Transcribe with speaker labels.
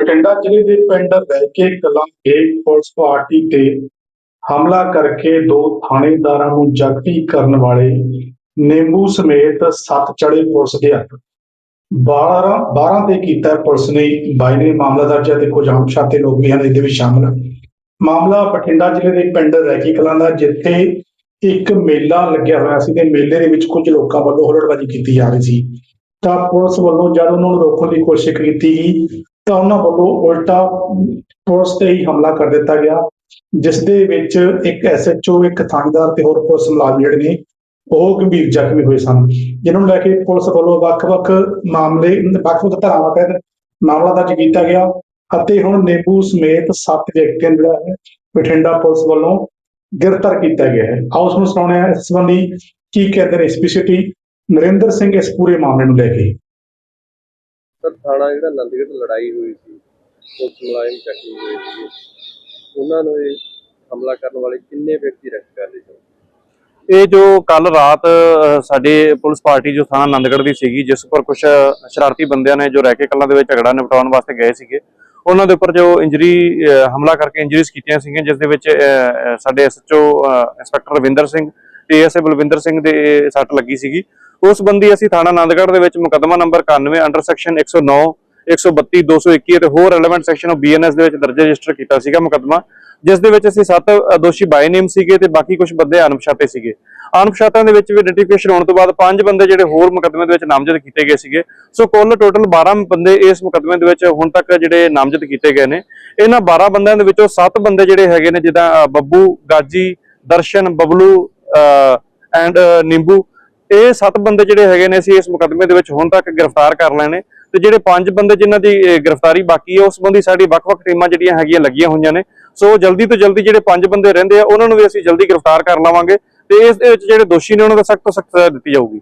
Speaker 1: ਬਠਿੰਡਾ ਜ਼ਿਲ੍ਹੇ ਦੇ ਪਿੰਡ ਰੈਕੇ ਕੇ ਦੇ ਪੁਲਿਸ ਪਾਰਟੀ ਤੇ ਹਮਲਾ ਕਰਕੇ ਦੋ ਥਾਣੇਦਾਰਾਂ ਨੂੰ ਜ਼ਖਮੀ ਕਰਨ ਵਾਲੇ ਨਿੰਬੂ ਸਮੇਤ ਸੱਤ ਚੜੇ ਪੁਲਿਸ ਦੇ ਹੱਥ। 12 12 ਤੇ ਕੀਤਾ ਪੁਲਿਸ ਨੇ ਬਾਈ ਨੇ ਮਾਮਲਾ ਦਰਜ ਹੈ। ਤੇ ਕੁਝ ਅਣਪਛਾਤੇ ਲੋਕ ਵੀ ਹਨ, ਇਹਦੇ ਵਿੱਚ ਸ਼ਾਮਲ ਮਾਮਲਾ ਬਠਿੰਡਾ ਜ਼ਿਲ੍ਹੇ ਦੇ ਪਿੰਡ ਰੈਕੀ ਕਲਾਂ ਦਾ, ਜਿੱਥੇ ਇੱਕ ਮੇਲਾ ਲੱਗਿਆ ਹੋਇਆ ਸੀ ਤੇ ਮੇਲੇ ਦੇ ਵਿੱਚ ਕੁਝ ਲੋਕਾਂ ਵੱਲੋਂ ਹੁਲੜਬਾਜ਼ੀ ਕੀਤੀ ਜਾ ਰਹੀ ਸੀ। ਤਾਂ ਪੁਲਿਸ ਵੱਲੋਂ ਜਦ ਉਹਨਾਂ ਨੂੰ ਰੋਕਣ ਦੀ ਕੋਸ਼ਿਸ਼ ਕੀਤੀ ਗਈ ਤਾਂ ਉਹਨਾਂ ਵੱਲੋਂ ਉਲਟਾ ਪੁਲਿਸ ਤੇ ਹੀ ਹਮਲਾ ਕਰ ਦਿੱਤਾ ਗਿਆ, ਜਿਸ ਦੇ ਵਿੱਚ ਇੱਕ ਐਸਐਚਓ ਇੱਕ ਥਾਣੇਦਾਰ ਤੇ ਹੋਰ ਪੁਲਿਸ ਮੁਲਾਜ਼ਮ ਜਿਹੜੇ ਨੇ, ਉਹ ਗੰਭੀਰ ਜ਼ਖਮੀ ਹੋਏ ਸਨ। ਜਿਨ੍ਹਾਂ ਨੂੰ ਲੈ ਕੇ ਪੁਲਿਸ ਵੱਲੋਂ ਵੱਖ-ਵੱਖ ਮਾਮਲੇ, ਵੱਖ-ਵੱਖ ਧਾਰਾਵਾਂ ਤਹਿਤ ਮਾਮਲਾ ਦਰਜ ਕੀਤਾ ਗਿਆ ਅਤੇ ਹੁਣ ਨੇਬੂ ਸਮੇਤ ਸੱਤ ਵਿਅਕਤੀਆਂ ਨੂੰ ਜਿਹੜਾ ਹੈ, ਬਠਿੰਡਾ ਪੁਲਿਸ ਵੱਲੋਂ ਗ੍ਰਿਫਤਾਰ ਕੀਤਾ ਗਿਆ ਹੈ। ਆਓ ਉਸ ਨੂੰ ਸੁਣਾਉਣੇ ਆ ਇਸ ਸੰਬੰਧੀ ਕੀ ਕਹਿੰਦੇ ਨੇ ਐਸਪੀ ਨਰਿੰਦਰ ਸਿੰਘ ਇਸ ਪੂਰੇ ਮਾਮਲੇ ਨੂੰ ਲੈ ਕੇ।
Speaker 2: ਸਰ, ਥਾਣਾ ਜਿਹੜਾ ਨੰਦਗੜ੍ਹ ਲੜਾਈ ਹੋਈ ਸੀ, ਪੁਲਿਸ ਮੁਲਾਜ਼ਮ ਜ਼ਖਮੀ ਹੋਏ ਸੀ, ਉਹਨਾਂ ਨੂੰ ਇਹ ਹਮਲਾ ਕਰਨ ਵਾਲੇ ਕਿੰਨੇ ਵਿਅਕਤੀ ਰੈਸਟ ਕਰ ਲਏ ਸਰ
Speaker 3: ਇਹ ਜੋ ਕੱਲ ਰਾਤ ਸਾਡੇ ਪੁਲਿਸ ਪਾਰਟੀ ਜੋ ਥਾਣਾ ਆਨੰਦਗੜ੍ਹ ਦੀ ਸੀਗੀ, ਜਿਸ ਉੱਪਰ ਕੁਝ ਸ਼ਰਾਰਤੀ ਬੰਦਿਆਂ ਨੇ ਜੋ ਰਹਿਕੇ ਕਲਾਂ ਦੇ ਵਿੱਚ ਝਗੜਾ ਨਿਪਟਾਉਣ ਵਾਸਤੇ ਗਏ ਸੀਗੇ, ਉਹਨਾਂ ਦੇ ਉੱਪਰ ਜੋ ਇੰਜਰੀ ਹਮਲਾ ਕਰਕੇ ਇੰਜਰੀਜ਼ ਕੀਤੀਆਂ ਸੀਗੀਆਂ, ਜਿਸ ਦੇ ਵਿੱਚ ਸਾਡੇ ਐਸਐਚਓ ਇੰਸਪੈਕਟਰ ਰਵਿੰਦਰ ਸਿੰਘ ਟੀਐਸਏ ਬਲਵਿੰਦਰ ਸਿੰਘ ਦੇ ਸੱਟ ਲੱਗੀ ਸੀਗੀ। ਉਸ ਸੰਬੰਧੀ ਅਸੀਂ ਥਾਣਾ ਆਨੰਦਗੜ੍ਹ ਦੇ ਵਿੱਚ ਮੁਕੱਦਮਾ ਨੰਬਰ 91 ਅੰਡਰ ਸੈਕਸ਼ਨ 109 132 221 ਅਤੇ ਹੋਰ ਰੈਲੇਵੈਂਟ ਸੈਕਸ਼ਨ ਆਫ ਬੀਐਨਐਸ ਦੇ ਵਿੱਚ ਦਰਜ ਰਜਿਸਟਰ ਕੀਤਾ ਸੀਗਾ ਮੁਕੱਦਮਾ, ਜਿਸ ਦੇ ਵਿੱਚ ਅਸੀਂ ਸੱਤ ਦੋਸ਼ੀ ਬਾਈ ਨੇਮ ਸੀਗੇ ਤੇ ਬਾਕੀ ਕੁਝ ਬੰਦੇ ਅਨਪਛਾਤੇ ਸੀਗੇ। ਅਣਪਛਾਤਿਆਂ ਦੇ ਵਿੱਚ ਵੀ ਆਇਡੈਂਟੀਫਿਕੇਸ਼ਨ ਹੋਣ ਤੋਂ ਬਾਅਦ ਪੰਜ ਬੰਦੇ ਜਿਹੜੇ ਹੋਰ ਮੁਕੱਦਮੇ ਦੇ ਵਿੱਚ ਨਾਮਜ਼ਦ ਕੀਤੇ ਗਏ ਸੀਗੇ। ਸੋ ਕੁੱਲ ਟੋਟਲ 12 ਬੰਦੇ ਇਸ ਮੁਕੱਦਮੇ ਦੇ ਵਿੱਚ ਹੁਣ ਤੱਕ ਜਿਹੜੇ ਨਾਮਜ਼ਦ ਕੀਤੇ ਗਏ ਨੇ। ਇਹਨਾਂ 12 ਬੰਦਿਆਂ ਦੇ ਵਿੱਚੋਂ 7 ਬੰਦੇ ਜਿਹੜੇ ਹੈਗੇ ਨੇ ਜਿੱਦਾਂ ਬੱਬੂ, ਗਾਜੀ, ਦਰਸ਼ਨ, ਬਬਲੂ ਐਂਡ ਨਿੰਬੂ ਇਹ 7 ਬੰਦੇ ਜਿਹੜੇ ਹੈਗੇ ਨੇ ਅਸੀਂ ਇਸ ਮੁਕੱਦਮੇ ਦੇ ਵਿੱਚ ਹੁਣ ਤੱਕ ਗ੍ਰਿਫਤਾਰ ਕਰ ਲਏ ਨੇ ਤੇ ਜਿਹੜੇ ਪੰਜ ਬੰਦੇ ਜਿਨ੍ਹਾਂ ਦੀ ਗ੍ਰਿਫਤਾਰੀ ਬਾਕੀ ਹੈ ਉਸ ਸੰਬੰਧੀ ਸਾਡੀ ਵੱਖ-ਵੱਖ ਟੀਮਾਂ ਜਿਹੜੀਆਂ ਹੈਗੀਆਂ ਲੱਗੀਆਂ ਹੋਈਆਂ ਨੇ। ਸੋ ਜਲਦੀ ਤੋਂ ਜਲਦੀ ਜਿਹੜੇ ਪੰਜ ਬੰਦੇ ਰਹਿੰਦੇ ਆ, ਉਹਨਾਂ ਨੂੰ ਵੀ ਅਸੀਂ ਜਲਦੀ ਗ੍ਰਿਫਤਾਰ ਕਰ ਲਵਾਂਗੇ ਤੇ ਇਸ ਦੇ ਵਿੱਚ ਜਿਹੜੇ ਦੋਸ਼ੀ ਨੇ, ਉਹਨਾਂ ਦਾ ਸਖਤ ਤੋਂ ਸਖਤ ਸਜ਼ਾ ਦਿੱਤੀ ਜਾਊਗੀ।